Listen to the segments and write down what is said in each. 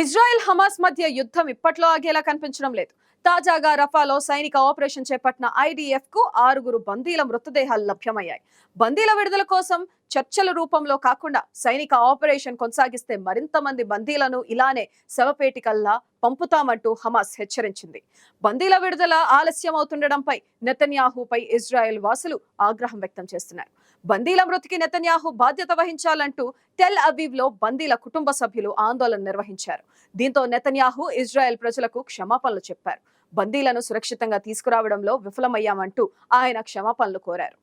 Israel Hamas మధ్య యుద్ధం ఇప్పట్లో ఆగేలా కనిపించడం లేదు. తాజాగా రఫాలో సైనిక ఆపరేషన్ చేపట్టిన ఐడిఎఫ్కు ఆరుగురు బందీల మృతదేహాలు లభ్యమయ్యాయి. బందీల విడుదల కోసం చర్చల రూపంలో కాకుండా సైనిక ఆపరేషన్ కొనసాగిస్తే మరింత మంది బందీలను ఇలానే శవపేటికల్లా పంపుతామంటూ హమాస్ హెచ్చరించింది. బందీల విడుదల ఆలస్యం అవుతుండడంపై నెతన్యాహుపై ఇజ్రాయెల్ వాసులు ఆగ్రహం వ్యక్తం చేస్తున్నారు. బందీల మృతికి నెతన్యాహు బాధ్యత వహించాలంటూ టెల్ అవీవ్లో బందీల కుటుంబ సభ్యులు ఆందోళన నిర్వహించారు. దీంతో నెతన్యాహు ఇజ్రాయెల్ ప్రజలకు క్షమాపణలు చెప్పారు. బందీలను సురక్షితంగా తీసుకురావడంలో విఫలమయ్యామంటూ ఆయన క్షమాపణలు కోరారు.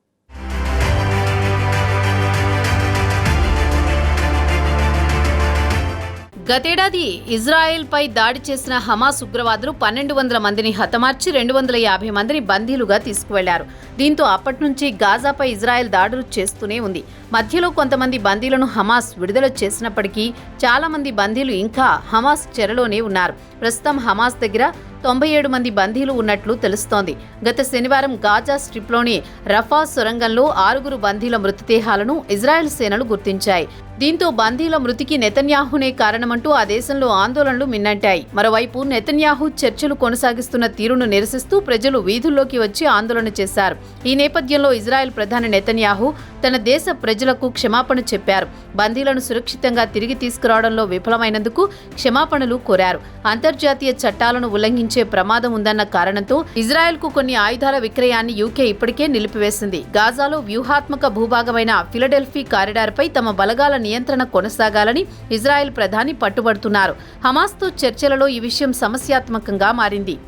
గతేడాది ఇజ్రాయెల్పై దాడి చేసిన హమాస్ ఉగ్రవాదులు పన్నెండు వందల మందిని హతమార్చి రెండు వందల యాభై మందిని బందీలుగా తీసుకువెళ్ళారు. దీంతో అప్పటి నుంచి గాజాపై ఇజ్రాయెల్ దాడులు చేస్తూనే ఉంది. మధ్యలో కొంతమంది బందీలను హమాస్ విడుదల చేసినప్పటికీ చాలా మంది బందీలు ఇంకా హమాస్ చెరలోనే ఉన్నారు. ప్రస్తుతం హమాస్ దగ్గర తొంభై ఏడు మంది బందీలు ఉన్నట్లు తెలుస్తోంది. గత శనివారం గాజా స్ట్రిప్లోని రఫా సొరంగంలో ఆరుగురు బందీల మృతదేహాలను ఇజ్రాయెల్ సేనలు గుర్తించాయి. దీంతో బందీల మృతికి నెతన్యాహునే కారణమంటూ ఆ దేశంలో ఆందోళనలు మిన్నంటాయి. మరోవైపు నెతన్యాహు చర్చలు కొనసాగిస్తున్న తీరును నిరసిస్తూ ప్రజలు వీధుల్లోకి వచ్చి ఆందోళన చేశారు. ఈ నేపథ్యంలో ఇజ్రాయెల్ ప్రధాని నెతన్యాహు తన దేశ ప్రజలకు క్షమాపణ చెప్పారు. బందీలను సురక్షితంగా తిరిగి తీసుకురావడంలో విఫలమైనందుకు క్షమాపణలు కోరారు. అంతర్జాతీయ చట్టాలను ఉల్లంఘించే ప్రమాదం ఉందన్న కారణంతో ఇజ్రాయెల్కు కొన్ని ఆయుధాల విక్రయాన్ని యూకే ఇప్పటికే నిలిపివేసింది. గాజాలో వ్యూహాత్మక భూభాగమైన ఫిలడెల్ఫీ కారిడార్పై తమ బలగాల నియంత్రణ కొనసాగాలని ఇజ్రాయెల్ ప్రధాని పట్టుబడుతున్నారు. హమాస్తో చర్చలలో ఈ విషయం సమస్యాత్మకంగా మారింది.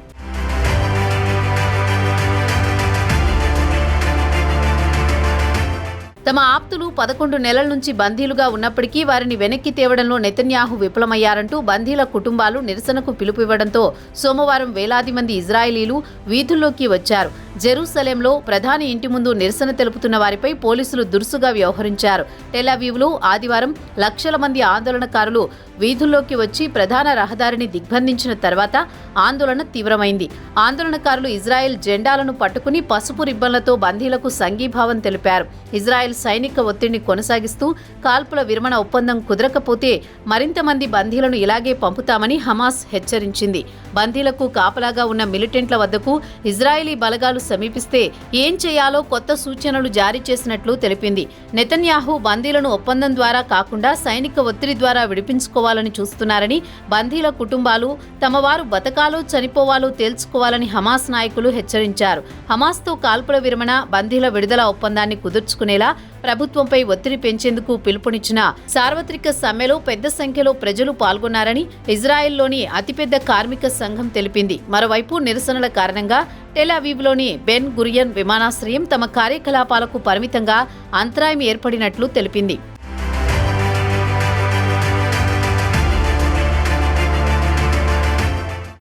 తమ ఆప్తులు పదకొండు నెలల నుంచి బందీలుగా ఉన్నప్పటికీ వారిని వెనక్కి తేవడంలో నెతన్యాహు విఫలమయ్యారంటూ బందీల కుటుంబాలు నిరసనకు పిలుపువ్వడంతో సోమవారం వేలాది మంది ఇజ్రాయేలీలు వీధుల్లోకి వచ్చారు. జెరూసలేంలో ప్రధాని ఇంటి ముందు నిరసన తెలుపుతున్న వారిపై పోలీసులు దురుసుగా వ్యవహరించారు. టెలావీవ్లో ఆదివారం లక్షల మంది ఆందోళనకారులు వీధుల్లోకి వచ్చి ప్రధాన రహదారిని దిగ్బంధించిన తర్వాత ఆందోళన తీవ్రమైంది. ఆందోళనకారులు ఇజ్రాయెల్ జెండాలను పట్టుకుని పసుపు రిబ్బన్లతో బందీలకు సంఘీభావం తెలిపారు. ఇజ్రాయెల్ సైనిక ఒత్తిడిని కొనసాగిస్తూ కాల్పుల విరమణ ఒప్పందం కుదరకపోతే మరింత మంది బందీలను ఇలాగే పంపుతామని హమాస్ హెచ్చరించింది. బందీలకు కాపలాగా ఉన్న మిలిటెంట్ల వద్దకు ఇజ్రాయిలీ బలగాలు సమీపిస్తే ఏం చేయాలో కొత్త సూచనలు జారీ చేసినట్లు తెలిపింది. నెతన్యాహు బందీలను ఒప్పందం ద్వారా కాకుండా సైనిక ఒత్తిడి ద్వారా విడిపించుకోవాలని చూస్తున్నారని బందీల కుటుంబాలు తమ వారు బతకాలో చనిపోవాలో తేల్చుకోవాలని హమాస్ నాయకులు హెచ్చరించారు. హమాస్తో కాల్పుల విరమణ బందీల విడుదల ఒప్పందాన్ని కుదుర్చుకునేలా ప్రభుత్వంపై ఒత్తిడి పెంచేందుకు పిలుపునిచ్చిన సార్వత్రిక సమ్మెలో పెద్ద సంఖ్యలో ప్రజలు పాల్గొన్నారని ఇజ్రాయెల్లోని అతిపెద్ద కార్మిక సంఘం తెలిపింది. మరోవైపు నిరసనల కారణంగా టెలవీవ్లోని బెన్ గురియన్ విమానాశ్రయం తమ కార్యకలాపాలకు పరిమితంగా అంతరాయం ఏర్పడినట్లు తెలిపింది.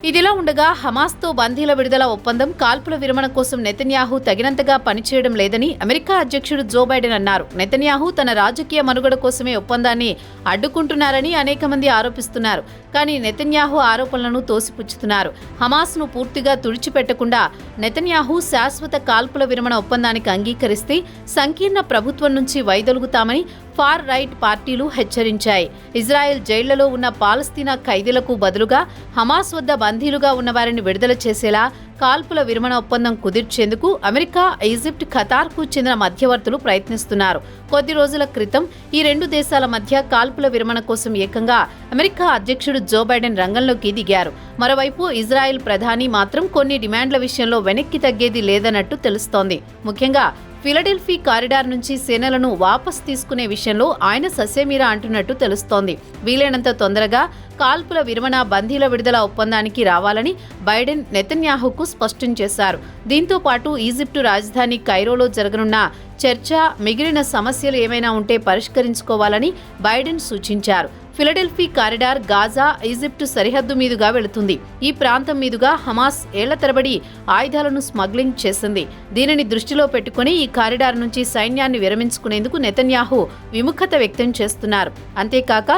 ఇదిలా ఉండగా హమాస్తో బందీల విడుదల ఒప్పందం కాల్పుల విరమణ కోసం నెతన్యాహు తగినంతగా పనిచేయడం లేదని అమెరికా అధ్యక్షుడు జో బైడెన్ అన్నారు. నెతన్యాహు తన రాజకీయ మనుగడ కోసమే ఒప్పందాన్ని అడ్డుకుంటున్నారని అనేక మంది ఆరోపిస్తున్నారు. కానీ నెతన్యాహు ఆరోపణలను తోసిపుచ్చుతున్నారు. హమాస్ను పూర్తిగా తుడిచిపెట్టకుండా నెతన్యాహు శాశ్వత కాల్పుల విరమణ ఒప్పందానికి అంగీకరిస్తే సంకీర్ణ ప్రభుత్వం నుంచి వైదొలుగుతామని ఫార్ రైట్ పార్టీలు హెచ్చరించాయి. ఇజ్రాయెల్ జైళ్ళలో ఉన్న పాలస్తీనా ఖైదీలకు బదులుగా హమాస్ వద్ద బందీలుగా ఉన్నవారిని విడుదల చేసేలా కాల్పుల విరమణ ఒప్పందం కుదిర్చేందుకు అమెరికా ఈజిప్ట్ ఖతార్కు చెందిన మధ్యవర్తులు ప్రయత్నిస్తున్నారు. కొద్ది రోజుల క్రితం ఈ రెండు దేశాల మధ్య కాల్పుల విరమణ కోసం ఏకంగా అమెరికా అధ్యక్షుడు జో బైడెన్ రంగంలోకి దిగారు. మరోవైపు ఇజ్రాయెల్ ప్రధాని మాత్రం కొన్ని డిమాండ్ల విషయంలో వెనక్కి తగ్గేది లేదన్నట్టు తెలుస్తోంది. ముఖ్యంగా ఫిలడెల్ఫీ కారిడార్ నుంచి సేనలను వాపస్ తీసుకునే విషయంలో ఆయన ససేమీరా అంటున్నట్టు తెలుస్తోంది. వీలైనంత తొందరగా కాల్పుల విరమణ బందీల విడుదల ఒప్పందానికి రావాలని బైడెన్ నెతన్యాహుకు స్పష్టం చేశారు. దీంతో పాటు ఈజిప్టు రాజధాని కైరోలో జరగనున్న చర్చ మిగిలిన సమస్యలు ఏమైనా ఉంటే పరిష్కరించుకోవాలని బైడెన్ సూచించారు. ఫిలడెల్ఫీ కారిడార్ గాజా ఈజిప్టు సరిహద్దు మీదుగా వెళుతుంది. ఈ ప్రాంతం మీదుగా హమాస్ ఏళ్ళ తరబడి ఆయుధాలను స్మగ్లింగ్ చేసింది. దీనిని దృష్టిలో పెట్టుకుని ఈ కారిడార్ నుంచి సైన్యాన్ని విరమించుకునేందుకు నెతన్యాహు విముఖత వ్యక్తం చేస్తున్నారు. అంతేకాక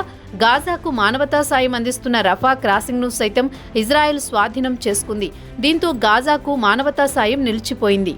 గాజాకు మానవతా సాయం అందిస్తున్న రఫా క్రాసింగ్ను సైతం ఇజ్రాయెల్ స్వాధీనం చేసుకుంది. దీంతో గాజాకు మానవతా సాయం నిలిచిపోయింది.